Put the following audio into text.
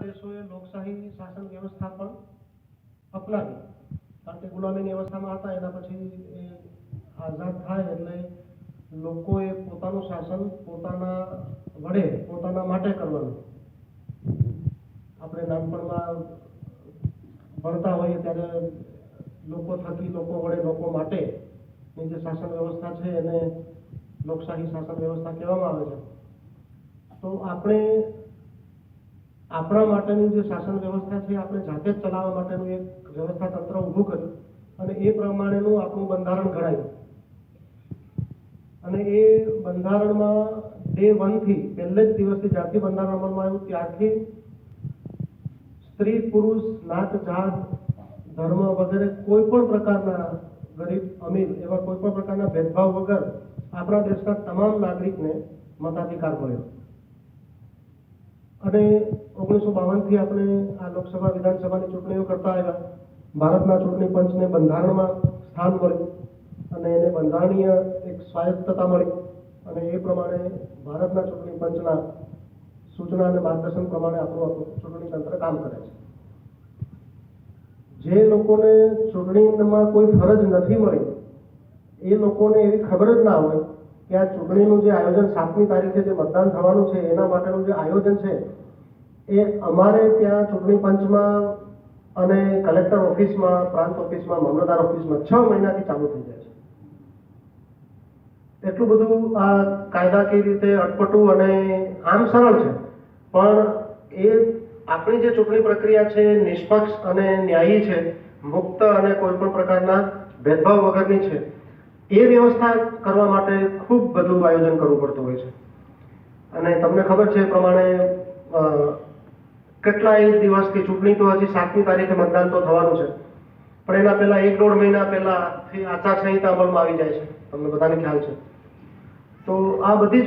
દેશોએ લોકશાહી શાસન વ્યવસ્થા પણ અપનાવી. કારણ કે ગુલામીની અવસ્થામાં હતા, એના પછી આઝાદ થાય એટલે લોકોએ પોતાનું શાસન પોતાના વડે, પોતાના માટે કરવાનું. આપણે નાનપણમાં ભણતા હોઈએ ત્યારે લોકો થકી લોકો વડે લોકો માટે ની જે શાસન વ્યવસ્થા છે એને લોકશાહી શાસન વ્યવસ્થા કહેવામાં આવે છે. તો આપણે આપણા માટેની જે શાસન વ્યવસ્થા છે, આપણે જાતે જ ચલાવવા માટેનું એક વ્યવસ્થા તંત્ર ઊભું કર્યું અને એ પ્રમાણેનું આપણું બંધારણ ઘડાયું. અને એ બંધારણમાં ડે વનથી પહેલે જ દિવસથી જ્યારથી બંધારણ અમલમાં આવ્યું, ત્યારથી સ્ત્રી, પુરુષ, નાત, જાત, ધર્મ વગેરે કોઈ પણ પ્રકારના ગરીબ, અમીર એવા કોઈ પણ પ્રકારના ભેદભાવ વગર આપણા દેશના તમામ નાગરિકને મતાધિકાર મળ્યો. અને ઓગણીસો બાવનથી આપણે આ લોકસભા, વિધાનસભાની ચૂંટણીઓ કરતા આવ્યા ભારતના ચૂંટણી પંચને બંધારણમાં સ્થાન મળ્યું અને એને બંધારણીય એક સ્વાયત્તતા મળી અને એ પ્રમાણે ભારતના ચૂંટણી પંચના સૂચના અને માર્ગદર્શન પ્રમાણે આપણું આપણું ચૂંટણી તંત્ર કામ કરે છે. જે લોકોને ચૂંટણીમાં કોઈ ફરજ નથી મળી, એ લોકોને એવી ખબર જ ના હોય કે આ ચૂંટણીનું જે આયોજન સાતમી તારીખે જે મતદાન થવાનું છે, એના માટેનું જે આયોજન છે, એ અમારે ત્યાં ચૂંટણી પંચમાં અને કલેક્ટર ઓફિસમાં, પ્રાંત ઓફિસમાં, મામલતદાર ઓફિસમાં છ મહિનાથી ચાલુ થઈ જાય છે. એટલું બધું આ કાયદાકીય રીતે અટપટું અને આમ સરળ છે. પણ એ આપણી જે ચૂંટણી પ્રક્રિયા છે, નિષ્પક્ષ અને ન્યાયી છે, મુક્ત અને કોઈ પણ પ્રકારના ભેદભાવ વગરની છે એ વ્યવસ્થા કરવા માટે ખૂબ બધું આયોજન કરવું પડતું હોય છે. અને તમને ખબર છે પ્રમાણે કેટલાય દિવસથી ચૂંટણી તો હજી સાતમી તારીખે મતદાન તો થવાનું છે. પણ એના પહેલા એક દોઢ મહિના પહેલા આચારસંહિતા અમલમાં આવી જાય છે. તમને બધાને ખ્યાલ છે. તો આ બધી